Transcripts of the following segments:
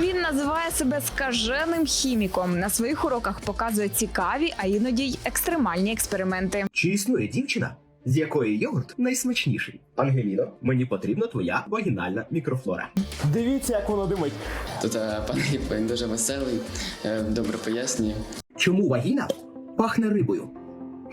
Він називає себе скаженим хіміком. На своїх уроках показує цікаві, а іноді й екстремальні експерименти. Чи існує дівчина, з якої йогурт найсмачніший? Ангеліно, мені потрібна твоя вагінальна мікрофлора. Дивіться, як воно димить. Тут е, пан він дуже веселий, е, добре пояснює. Чому вагіна пахне рибою?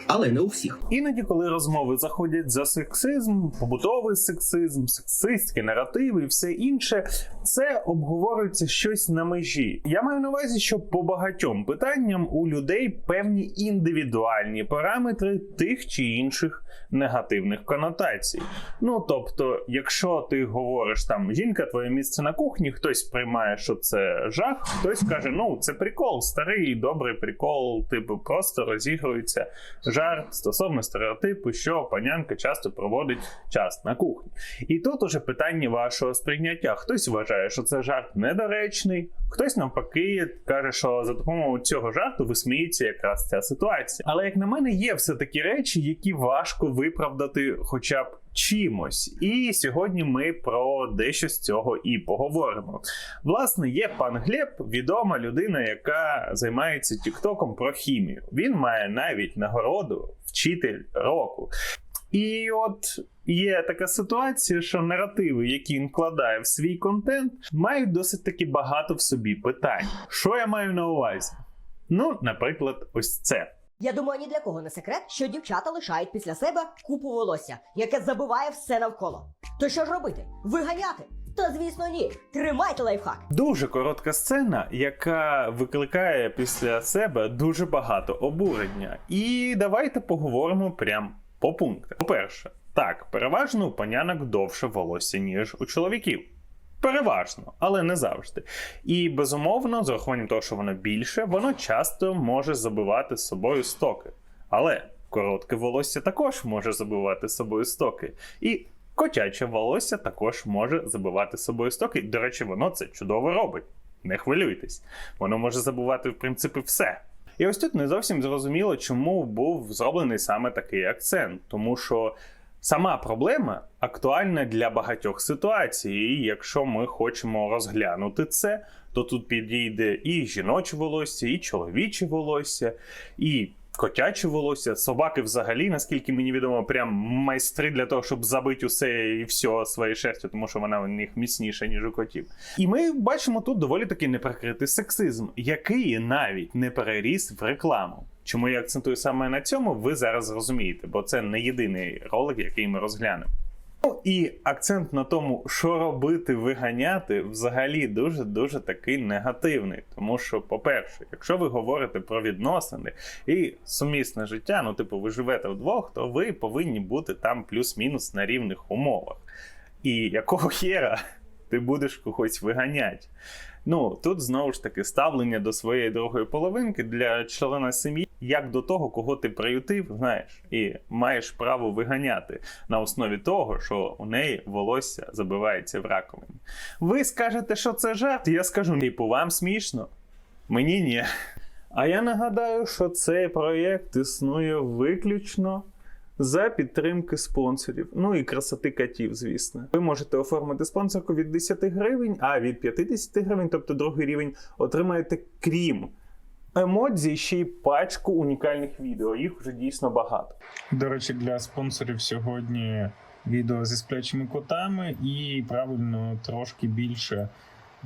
Але не у всіх. Іноді, коли розмови заходять за сексизм, побутовий сексизм, сексистські наративи і все інше, це обговорюється щось на межі. Я маю на увазі, що по багатьом питанням у людей певні індивідуальні параметри тих чи інших негативних конотацій. Ну тобто, якщо ти говориш там жінка, твоє місце на кухні, хтось приймає, що це жах, хтось каже, ну це прикол, старий добрий прикол, типу просто розігрується жарт стосовно стереотипу, що панянка часто проводить час на кухні. І тут уже питання вашого сприйняття. Хтось вважає, що це жарт недоречний, хтось навпаки каже, що за допомогою цього жарту висміється якраз ця ситуація. Але як на мене, є все такі речі, які важко виправдати, хоча б. Чимось, і сьогодні ми про дещо з цього і поговоримо. Власне, є пан Глеб, відома людина, яка займається тіктоком про хімію. Він має навіть нагороду вчитель року. І от є така ситуація, що наративи, які він вкладає в свій контент, мають досить таки багато в собі питань. Що я маю на увазі? Ну, наприклад, ось це. Я думаю, ні для кого не секрет, що дівчата лишають після себе купу волосся, яке забиває все навколо. То що ж робити? Виганяти? Та звісно ні. Тримайте лайфхак. Дуже коротка сцена, яка викликає після себе дуже багато обурення. І давайте поговоримо прям по пунктах. По-перше, так, переважно у панянок довше волосся, ніж у чоловіків. Переважно, але не завжди. І безумовно, з урахуванням того, що воно більше, воно часто може забивати з собою стоки. Але коротке волосся також може забивати з собою стоки. І котяче волосся також може забивати з собою стоки. До речі, воно це чудово робить. Не хвилюйтесь. Воно може забувати, в принципі, все. І ось тут не зовсім зрозуміло, чому був зроблений саме такий акцент, тому що сама проблема актуальна для багатьох ситуацій. І якщо ми хочемо розглянути це, то тут підійде і жіноче волосся, і чоловіче волосся, і котяче волосся. Собаки взагалі, наскільки мені відомо, прям майстри для того, щоб забити усе і все своєю шерстю, тому що вона у них міцніша, ніж у котів. І ми бачимо тут доволі таки неприкритий сексизм, який навіть не переріс в рекламу. Чому я акцентую саме на цьому, ви зараз зрозумієте, бо це не єдиний ролик, який ми розглянемо. Ну і акцент на тому, що робити, виганяти, взагалі дуже дуже такий негативний. Тому що, по-перше, якщо ви говорите про відносини і сумісне життя, ну типу, ви живете вдвох, то ви повинні бути там плюс-мінус на рівних умовах. І якого хера ти будеш когось виганяти? Ну тут знову ж таки ставлення до своєї другої половинки для члена сім'ї, як до того, кого ти приютив, знаєш, і маєш право виганяти на основі того, що у неї волосся забивається в раковині. Ви скажете, що це жарт, я скажу, типу, вам смішно? Мені ні. А я нагадаю, що цей проєкт існує виключно за підтримки спонсорів. Ну і красоти котів, звісно. Ви можете оформити спонсорку від 10 гривень, а від 50 гривень, тобто другий рівень, отримаєте крім емодзі ще й пачку унікальних відео. Їх вже дійсно багато. До речі, для спонсорів сьогодні відео зі сплячими котами і правильно трошки більше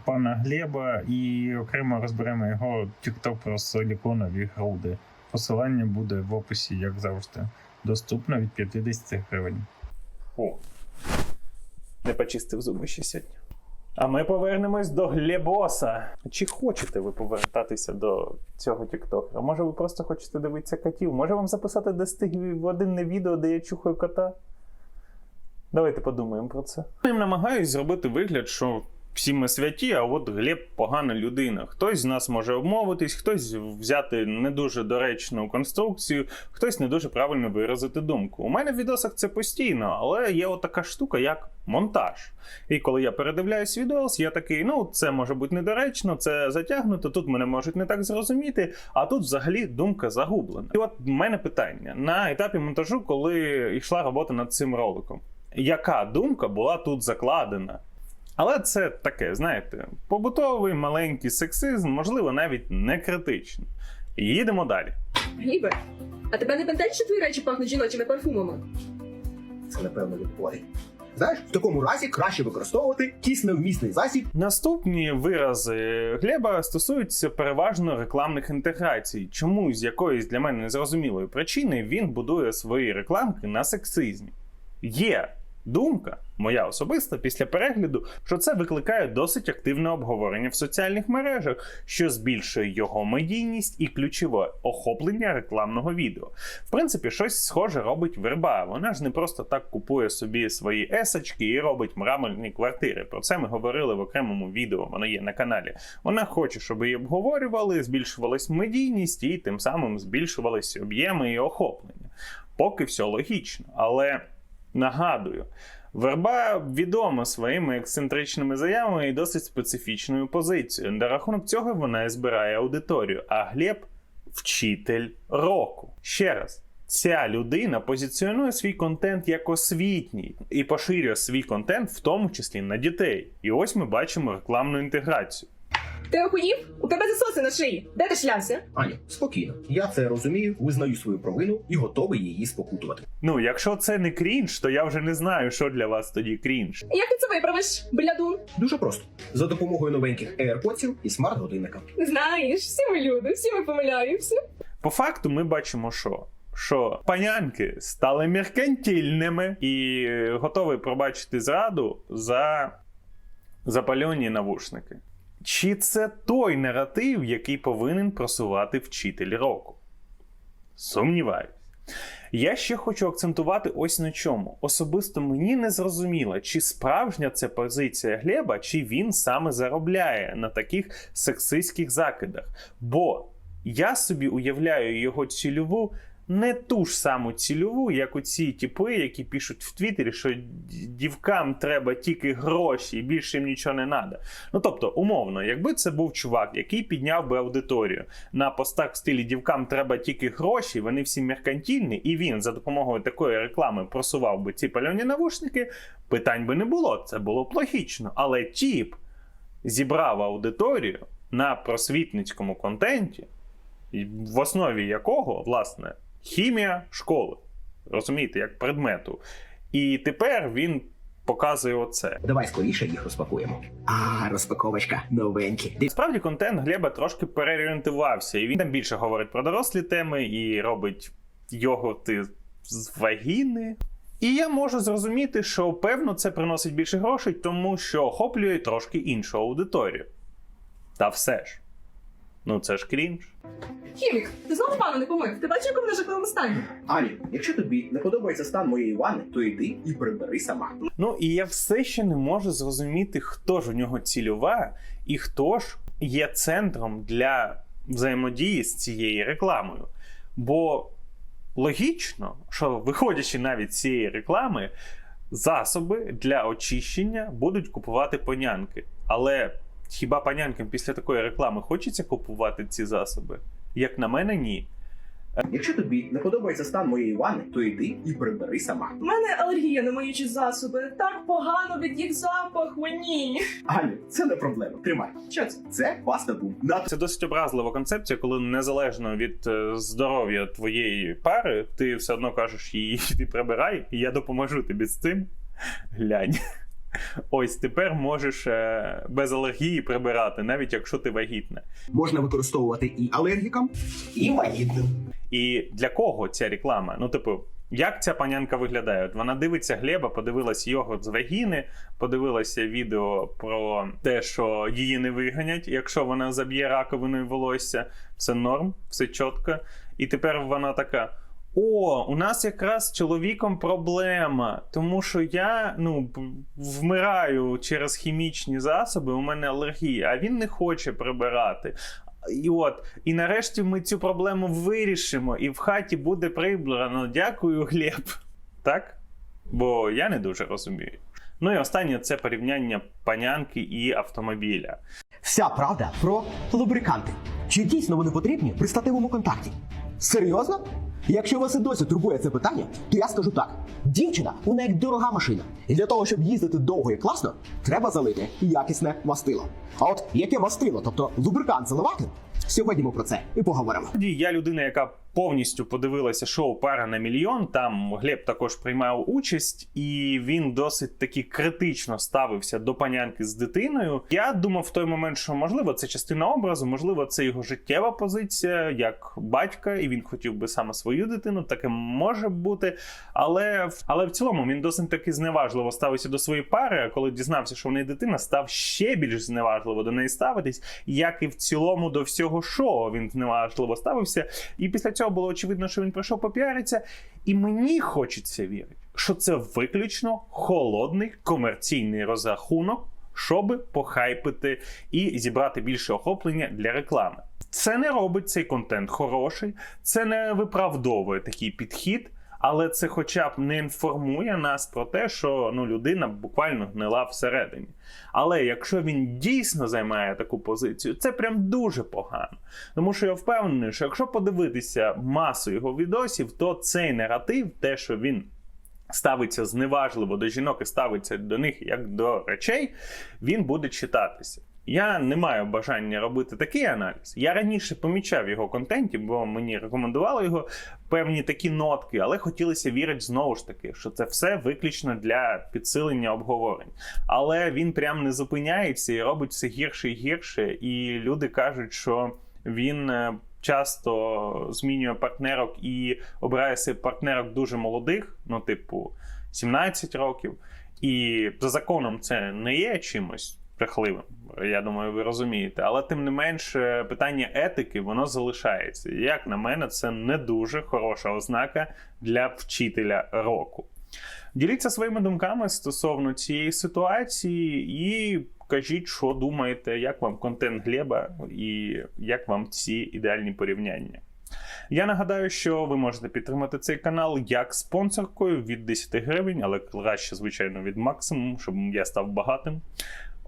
пана Глеба, і окремо розберемо його TikTok про силіконові груди. Посилання буде в описі, як завжди, доступно від 50 гривень. О, не почистив зуби ще сьогодні. А ми повернемось до Глебоса. Чи хочете ви повертатися до цього тіктокера? Може, ви просто хочете дивитися котів? Може вам записати 10 годинне відео, де я чухаю кота? Давайте подумаємо про це. Я намагаюсь зробити вигляд, що всі ми святі, а от Глеб погана людина. Хтось з нас може обмовитись, хтось взяти не дуже доречну конструкцію, хтось не дуже правильно виразити думку. У мене в відосах це постійно, але є от така штука, як монтаж. І коли я передивляюсь відос, я такий, ну це може бути недоречно, це затягнуто, тут мене можуть не так зрозуміти, а тут взагалі думка загублена. І от в мене питання на етапі монтажу, коли йшла робота над цим роликом. Яка думка була тут закладена? Але це таке, знаєте, побутовий маленький сексизм, можливо, навіть не критичний. Їдемо далі. Глібе, а тебе не бентежить, що твої речі пахнуть жіночими парфумами? Це напевно відбуває. Знаєш, в такому разі краще використовувати кисневмісний засіб Наступні вирази Глеба стосуються переважно рекламних інтеграцій. Чому з якоїсь для мене незрозумілої причини він будує свої рекламки на сексизмі. Є думка, моя особиста, після перегляду, що це викликає досить активне обговорення в соціальних мережах, що збільшує його медійність і ключове охоплення рекламного відео. В принципі, щось схоже робить верба. Вона ж не просто так купує собі свої есочки і робить мраморні квартири. Про це ми говорили в окремому відео. Воно є на каналі. Вона хоче, щоб її обговорювали, збільшувалась медійність і тим самим збільшувалися об'єми і охоплення. Поки все логічно, але нагадую. Верба відома своїми ексцентричними заявами і досить специфічною позицією. На рахунок цього вона і збирає аудиторію. А Глеб вчитель року. Ще раз. Ця людина позиціонує свій контент як освітній і поширює свій контент, в тому числі на дітей. І ось ми бачимо рекламну інтеграцію. Ти охуїв? У тебе засоси на шиї. Де ти шлявся? Аня, спокійно. Я це розумію, визнаю свою провину і готовий її спокутувати. Ну, якщо це не крінж, то я вже не знаю, що для вас тоді крінж. Як ти це виправиш, блядун? Дуже просто. За допомогою новеньких AirPods і смарт-годинника. Знаєш, всі ми люди, всі ми помиляємося. По факту, ми бачимо, що. Що панянки стали меркантильними і е, готові пробачити зраду за запальоні навушники. Чи це той наратив, який повинен просувати вчитель року? Сумніваюсь. Я ще хочу акцентувати ось на чому. Особисто мені не зрозуміло, чи справжня це позиція Глеба, чи він саме заробляє на таких сексистських закидах. Бо я собі уявляю його цільову не ту ж саму цільову, як у ці типи, які пишуть в Твіттері, що дівкам треба тільки гроші і більше їм нічого не треба. Ну тобто, умовно, якби це був чувак, який підняв би аудиторію на постах в стилі дівкам треба тільки гроші, вони всі меркантильні, і він за допомогою такої реклами просував би ці пальоні навушники, питань би не було. Це було б логічно. Але тіп зібрав аудиторію на просвітницькому контенті, в основі якого, власне, хімія школи. Розумієте, як предмету. І тепер він показує оце. Давай скоріше їх розпакуємо. А, розпаковочка, новенькі. Справді контент Глеба трошки переорієнтувався, і він там більше говорить про дорослі теми і робить йогурти з вагіни. І я можу зрозуміти, що певно це приносить більше грошей, тому що охоплює трошки іншу аудиторію. Та все ж. Ну це ж крінж. Хімік, ти знову ванну не помив. Ти бачиш, яку вона жахливому стані? Аня, якщо тобі не подобається стан моєї ванни, то йди і прибери сама. Ну і я все ще не можу зрозуміти, хто ж у нього цільова і хто ж є центром для взаємодії з цією рекламою. Бо логічно, що виходячи навіть з цієї реклами, засоби для очищення будуть купувати панянки. Але хіба панянкам після такої реклами хочеться купувати ці засоби? Як на мене, ні. Якщо тобі не подобається стан моєї ванни, то йди і прибери сама. У мене алергія на миючі засоби. Так погано від їх запаху. Ні. Аню, це не проблема. Тримай. Що це? Це паста бум. На Це досить образлива концепція, коли незалежно від е, здоров'я твоєї пари, ти все одно кажеш їй, ти прибирай, і я допоможу тобі з цим. Глянь. Ось тепер можеш е, без алергії прибирати, навіть якщо ти вагітна. можна використовувати і алергікам, і вагітним. І для кого ця реклама? Ну, типу, як ця панянка виглядає? От вона дивиться Глеба, подивилась його з вагіни, подивилася відео про те, що її не виганять, якщо вона заб'є раковиною волосся. Все норм, все чітко. І тепер вона така. О, у нас якраз з чоловіком проблема, тому що я ну вмираю через хімічні засоби, у мене алергія, а він не хоче прибирати. І от, і нарешті ми цю проблему вирішимо, і в хаті буде прибрано. Дякую, Глеб. Так? Бо я не дуже розумію. Ну і останнє це порівняння панянки і автомобіля. Вся правда про лубриканти. Чи дійсно вони потрібні при статевому контакті? Серйозно? Якщо вас і досі турбує це питання, то я скажу так: дівчина, вона як дорога машина. І для того, щоб їздити довго і класно, треба залити якісне мастило. А от яке мастило, тобто лубрикант заливати? Сьогодні ми про це і поговоримо. Я людина, яка повністю подивилася шоу Пара на мільйон. Там Глеб також приймав участь, і він досить таки критично ставився до панянки з дитиною. Я думав в той момент, що можливо це частина образу, можливо, це його життєва позиція як батька, і він хотів би саме свою дитину. Таке може бути. Але але в цілому він досить таки зневажливо ставився до своєї пари. А коли дізнався, що в неї дитина, став ще більш зневажливо до неї ставитись, як і в цілому до всього шоу він зневажливо ставився. І після цього було очевидно, що він пройшов попіаритися. І мені хочеться вірити, що це виключно холодний комерційний розрахунок, щоб похайпити і зібрати більше охоплення для реклами. Це не робить цей контент хороший, це не виправдовує такий підхід. Але це хоча б не інформує нас про те, що ну людина буквально гнила всередині. Але якщо він дійсно займає таку позицію, це прям дуже погано. Тому що я впевнений, що якщо подивитися масу його відосів, то цей наратив, те, що він ставиться зневажливо до жінок і ставиться до них як до речей, він буде читатися. Я не маю бажання робити такий аналіз. Я раніше помічав його контенті, бо мені рекомендували його певні такі нотки, але хотілося вірити знову ж таки, що це все виключно для підсилення обговорень. Але він прям не зупиняється і робить все гірше і гірше. І люди кажуть, що він е, часто змінює партнерок і обирає собі партнерок дуже молодих, ну, типу, 17 років. І за законом це не є чимось жахливим. Я думаю, ви розумієте. Але тим не менш, е, питання етики воно залишається. Як на мене, це не дуже хороша ознака для вчителя року. Діліться своїми думками стосовно цієї ситуації і кажіть, що думаєте, як вам контент Глеба і як вам ці ідеальні порівняння. Я нагадаю, що ви можете підтримати цей канал як спонсоркою від 10 гривень, але краще, звичайно, від максимуму, щоб я став багатим.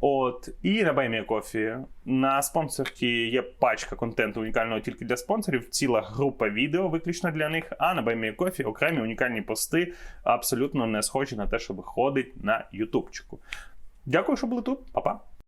От, і на Баймі Кофі. На спонсорці є пачка контенту унікального тільки для спонсорів, ціла група відео виключно для них. А на Баймі Кофі окремі унікальні пости абсолютно не схожі на те, що виходить на Ютубчику. Дякую, що були тут. Па-па!